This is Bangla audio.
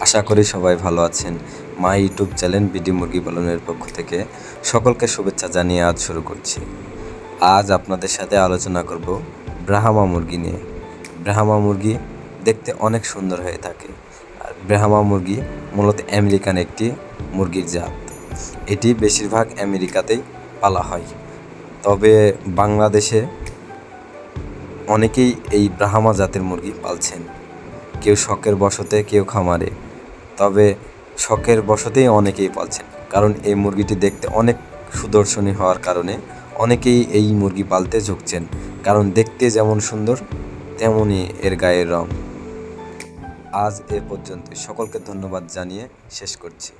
আশা করি সবাই ভালো আছেন। মা ইউটিউব চ্যানেল বিডি মুরগি পালনের পক্ষ থেকে সকলকে শুভেচ্ছা জানিয়ে আজ শুরু করছি। আজ আপনাদের সাথে আলোচনা করব ব্রাহ্মা মুরগি নিয়ে। ব্রাহ্মা মুরগি দেখতে অনেক সুন্দর হয়ে থাকে। আর ব্রাহ্মা মুরগি মূলত আমেরিকান একটি মুরগির জাত। এটি বেশিরভাগ আমেরিকাতেই পালা হয়। তবে বাংলাদেশে অনেকেই এই ব্রাহ্মা জাতের মুরগি পালছেন। কেউ শখের বসতে, কেউ খামারে। তবে শখের বসতেই অনেকেই পালছেন। কারণ এই মুরগিটি দেখতে অনেক সুদর্শনী হওয়ার কারণে অনেকেই এই মুরগি পালতে ঝুঁকছেন। কারণ দেখতে যেমন সুন্দর, তেমনই এর গায়ের রং। আজ এ পর্যন্ত সকলকে ধন্যবাদ জানিয়ে শেষ করছি।